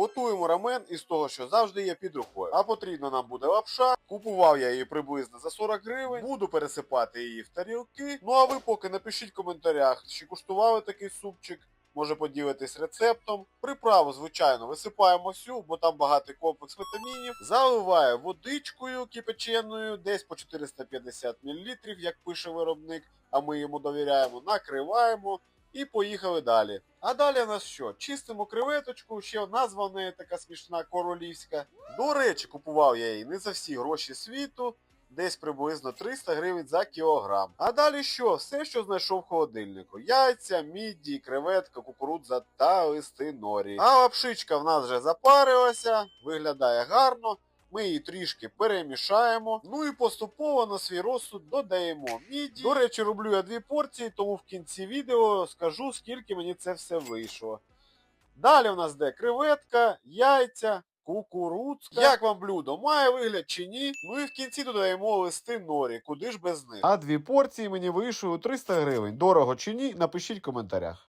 Готуємо рамен із того, що завжди є під рукою. А потрібна нам буде лапша. Купував я її приблизно за 40 гривень. Буду пересипати її в тарілки. Ну а ви поки напишіть в коментарях, чи куштували такий супчик. Може поділитись рецептом. Приправу, звичайно, висипаємо всю, бо там багатий комплекс вітамінів. Заливаю водичкою кипяченою, десь по 450 мл, як пише виробник, а ми йому довіряємо. Накриваємо і поїхали далі. А далі у нас що? Чистимо креветочку, ще назва в неї така смішна королівська. До речі, купував я її не за всі гроші світу, десь приблизно 300 гривень за кілограм. А далі що? Все, що знайшов в холодильнику. Яйця, міді, креветка, кукурудза та листи норі. А лапшичка в нас вже запарилася, виглядає гарно. Ми її трішки перемішаємо. Ну і поступово на свій розсуд додаємо міді. До речі, роблю я дві порції, тому в кінці відео скажу, скільки мені це все вийшло. Далі у нас де креветка, яйця, кукурудзка. Як вам блюдо? Має вигляд чи ні? Ну і в кінці додаємо листи норі, куди ж без них. А дві порції мені вийшли у 300 гривень. Дорого чи ні? Напишіть в коментарях.